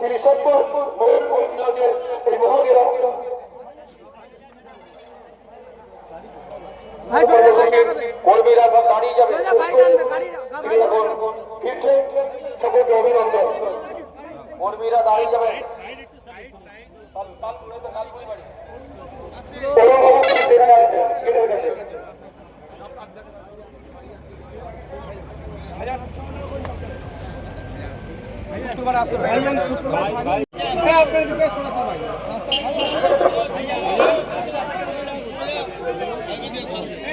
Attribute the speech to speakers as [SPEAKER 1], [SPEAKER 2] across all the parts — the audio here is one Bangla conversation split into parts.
[SPEAKER 1] তিনি সত্তর এই মহাবীরা কর্মীরা সব দাঁড়িয়ে যাবে। কর্মীরা দাঁড়িয়ে যাবে রাস্তাটা ছেড়ে দিন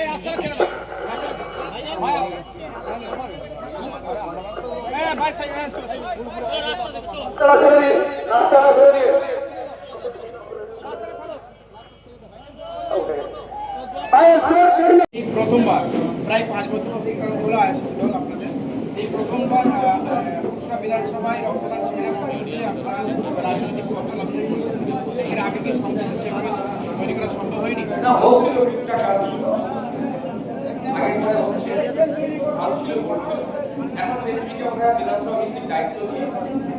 [SPEAKER 1] রাস্তাটা ছেড়ে দিন
[SPEAKER 2] এই প্রথমবার প্রায় পাঁচ বছর অধিকার হলো আয়োজন দল আপনাদের। এই প্রথমবার আহ, বিধানসভায় রক্তদান শিবিরের মধ্যে দিয়ে আপনারা রাজনৈতিক পর্যালোচনা শুরু করলেন। এর আগে কি সংসদ সেভাবে তৈরি করা সম্ভব হয়নি?
[SPEAKER 3] কাজ ছিল। এখন রেসিপিকে আমরা বিধানসভা ভিত্তিক দায়িত্ব দিয়ে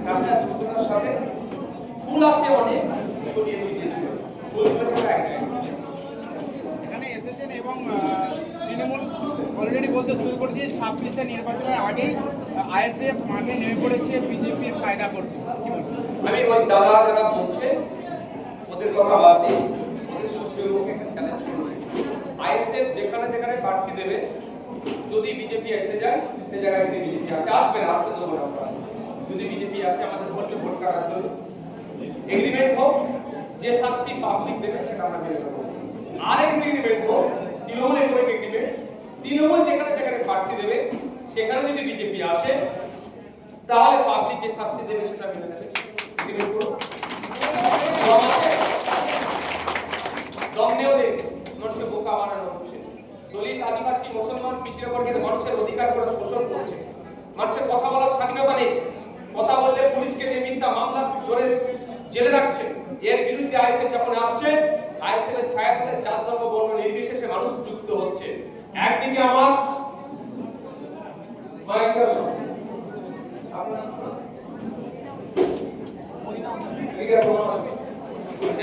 [SPEAKER 3] কাজটা দ্রুততার সাথে ফুল আছে অনেক ছড়িয়ে ছিটিয়ে ছিল ফুলগুলোকে এক জায়গায়
[SPEAKER 2] এখানে এসেছেন এবং তৃণমূল অলরেডি বলতে শুরু করে দিয়ে ছাব্বিশে নির্বাচনের আগেই আইএসএফ মাঠে নেমে পড়েছে বিজেপির ফায়দা করতে।
[SPEAKER 3] আমি ওই দাদা যারা বলছে ওদের কথা বাদ দিই ওদের শত্রুর একটা চ্যালেঞ্জ করছি। আইএসএফ যেখানে যেখানে প্রার্থী দেবে যদি বিজেপি এসে যায়, সে জায়গায় যদি বিজেপি আসে, আসবে না, আসতে দেবো না যদি বিজেপি আসে, আমাদের ভোটকে ভোট করার জন্য। এগ্রিমেন্ট হোক, যে শাস্তি পাবলিক দেবে, সেটা আমরা মেনে নেব। আরেক এগ্রিমেন্ট হোক, তৃণমূলে করে এগ্রিমেন্ট তৃণমূল যেখানে যেখানে প্রার্থী দেবে, সেখানে যদি বিজেপি আসে, তাহলে পাবলিক যে শাস্তি দেবে, সেটা মেনে নেবে। এগ্রিমেন্ট করো দম? দম মানুষকে বোকা বানানো আদিবাসী, মুসলমান, পিছিয়ে বর্গের মানুষের অধিকার করে শোষণ করছে। মানুষের কথা বলার স্বাধীনতা নেই। কথা বললে পুলিশকে দিয়ে মিথ্যা মামলা ধরে জেলে রাখছে। এর বিরুদ্ধে আইএসএফ যখন আসছে আইএসএফ এর ছায়া তলে চার ধর্ম বর্ণ নির্বিশেষে মানুষ যুক্ত হচ্ছে। একদিকে আমার।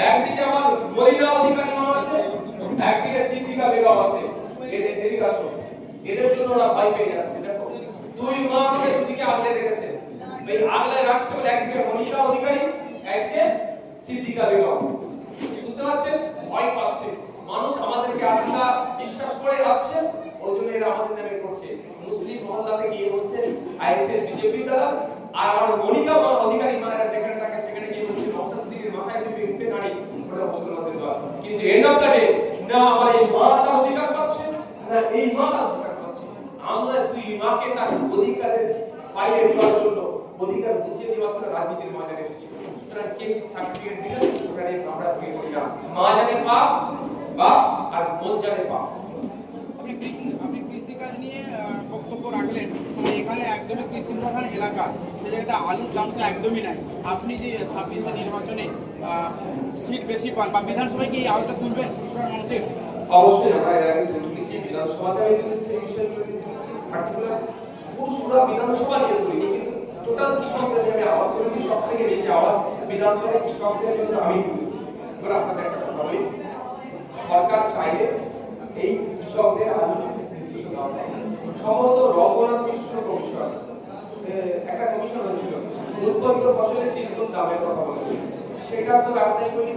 [SPEAKER 3] একদিকে আমার মলিনা অধিকারী মা আছে, একদিকে সিদ্দিকা বেগম আছে। অধিকারী মানুষ আমাদেরকে আস্থা বিশ্বাস করে আসছে, ওই জন্য এরা আমাদের নামে করছে। মুসলিম মহল্লাতে গিয়ে বলছে আইএসএফ বিজেপি দ্বারা আর আমার মনিকা অধিকারী মায়েরা যেখানে থাকে, সেখানে গিয়ে বলছে নকশা সিদ্দিকের মাথায় তুমি উঠে দাঁড়িয়ে ওটা মুসলমানদের দল। কিন্তু এন্ড অফ দ্য ডে না, আমার এই মা তার অধিকার পাচ্ছে না এই মা অধিকার পাচ্ছে আমরা দুই মাকে তার অধিকারের বাইরে দেওয়ার জন্য অধিকার বুঝিয়ে দেওয়ার জন্য রাজনীতির ময়দানে এসেছি। সুতরাং কে কি সার্টিফিকেট দিলেন ওটা নিয়ে আমরা ভেঙে করি না মা জানে পাপ, বাপ আর বোন জানে পাপ।
[SPEAKER 2] আপনি আপনি কৃষিকাজ নিয়ে বক্তব্য রাখলেন। মানে এখানে একদমই কৃষি প্রধান এলাকা, সে জায়গাতে আলুর দামটা একদমই নাই। আপনি যে ছাব্বিশে নির্বাচনে সিট বেশি পান, বা বিধানসভায় কি এই আওয়াজটা তুলবেন? মানুষের
[SPEAKER 3] অবশ্যই আমরা এর আগে তুলেছি বিধানসভাতে আমি তুলেছি এই বিষয়গুলো তুলেছি পার্টিকুলার পুরুষরা বিধানসভা নিয়ে তুলিনি, কিন্তু টোটাল কৃষকদের নিয়ে আমি আওয়াজ তুলেছি সব থেকে বেশি আওয়াজ বিধানসভায় কৃষকদের জন্য আমি তুলেছি। এবার আপনাদের একটা কথা বলি, সরকার চাইলে এই কৃষকদের। সম্ভবত রঘুনাথ মিশ্র কমিশন একটা কমিশন হয়েছিল উৎপন্ন ফসলের তিন গুণ দামের কথা বলেছে? সেটা তো আপনি বলি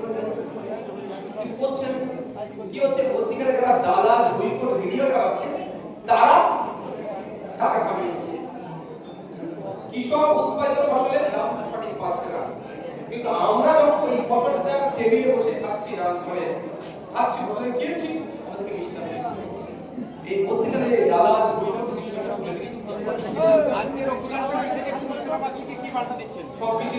[SPEAKER 3] কি হচ্ছে? যারা দালাল বইকট ভিডিও চালাচ্ছে তারা টাকা কামিয়ে নিচ্ছে কৃষক উৎপাদিত ফসলের দাম সঠিক পাচ্ছে না। কিন্তু আমরা যখন এই ফসলটা টেবিলে বসে খাচ্ছি, না মানে খাচ্ছি ফসলের কিনছি, আমাদেরকে বেশি দাম এই যে দালাল বইকট সিস্টেমটা তুলে
[SPEAKER 2] পরিষেবাবাসীকে কি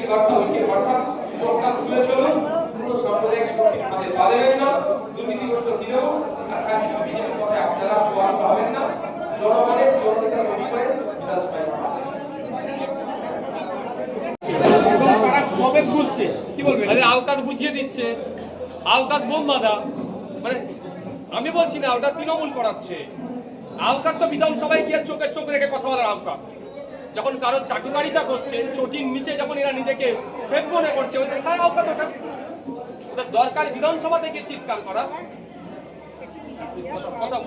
[SPEAKER 2] বার্তা
[SPEAKER 3] ঐক্যের বার্তা চোখটা খুলে চলুন পুরো সাম্প্রদায়িক শক্তির পা না দুর্নীতিগ্রস্ত তৃণমূল আর ফ্যাসিস্ট বিজেপির কথায় আপনারা প্রভাবিত হবেন না জনগণের জননেতা তৈরি করে বিধানসভায় পাঠাবেন।
[SPEAKER 2] আসছে কি বলবেন
[SPEAKER 3] আরে আওকাত বুঝিয়ে দিচ্ছে আওকাত বোম বাঁধা মানে আমি বলছি না ওটা তৃণমূল করাচ্ছে। আওকাত তো বিধানসভায় গিয়ে চোখে চোখ রেখে কথা বলার আওকাত যখন কারও চাটুকারিতা করছে, চটির নিচে যখন এরা নিজেকে সেফ মনে করছে, ওদের তার আওকাত ওটা ওদের দরকার বিধানসভাতে গিয়ে চিৎকার করা। কথা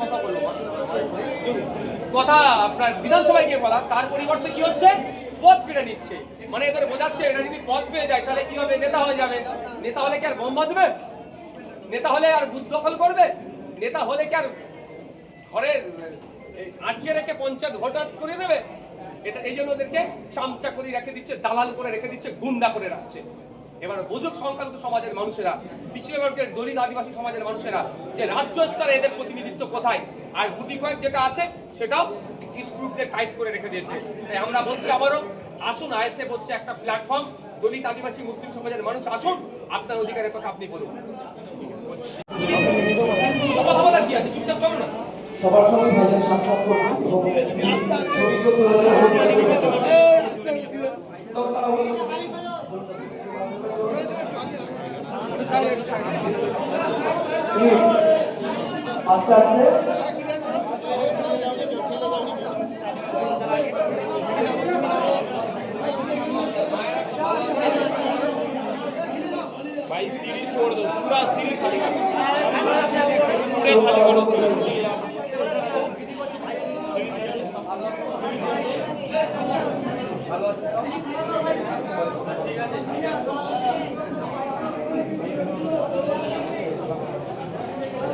[SPEAKER 3] কথা আপনার বিধানসভায় গিয়ে বলা, তার পরিবর্তে কি হচ্ছে? পদ কেটে নিচ্ছে। মানে এদের বোঝাচ্ছে এরা যদি পথ পেয়ে যায় তাহলে কি হবে? নেতা হয়ে যাবে। নেতা হলে কি আর বোম বাঁধবে? নেতা হলে আর বুথ দখল করবে? নেতা হলে কি আর এই, আটকে রেখে পঞ্চায়েত ভোট আট করে দেবে? এটা এই জন্য ওদেরকে চামচা করে রেখে দিচ্ছে দালাল করে রেখে দিচ্ছে গুন্ডা করে রাখছে। এবার বুঝুক সংখ্যালঘু সমাজের মানুষেরা পিছিয়ে বর্গের দলিত আদিবাসী সমাজের মানুষেরা যে রাজ্য স্তরে এদের প্রতিনিধিত্ব কোথায়? আর গুটি কয়েক যেটা আছে সেটাও স্ক্রুপদের টাইট করে রেখে দিয়েছে। তাই আমরা বলছি আবারও, আসুন, আইএসএফ হচ্ছে একটা প্ল্যাটফর্ম দলিত আদিবাসী, মুসলিম সমাজের মানুষ, আসুন, আপনার অধিকারের কথা আপনি বলুন। কি চুপচাপ না।
[SPEAKER 1] আস্তে আস্তে।
[SPEAKER 3] করে দেবো
[SPEAKER 1] পুরা সিল খালি খালি করে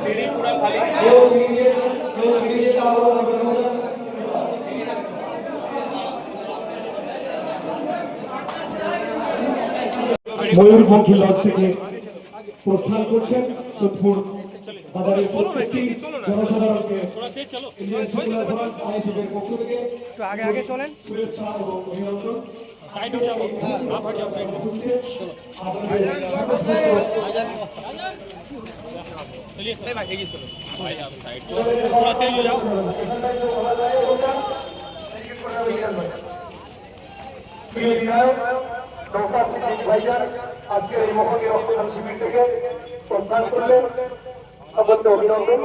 [SPEAKER 1] সিঁড়ি পুরা খালি। প্রস্থান করছেন সোদপুর বাজারের প্রত্যেকটি জনসাধারণকে ইন্ডিয়ান সেকুলার ফ্রন্ট আইএসএফের পক্ষ থেকে আগে আগে চলেন শুভেচ্ছা এবং অভিনন্দন
[SPEAKER 3] चलिए भाई एगिए चलो भाई आप साइड थोड़ा तेज हो जाओ
[SPEAKER 1] প্রিয় বিধায়ক নৌসাদ সিদ্দিক ভাইজান। আজকের এই মহনী রক্তদান শিবির থেকে প্রস্থান করলেন সকলকে অভিনন্দন।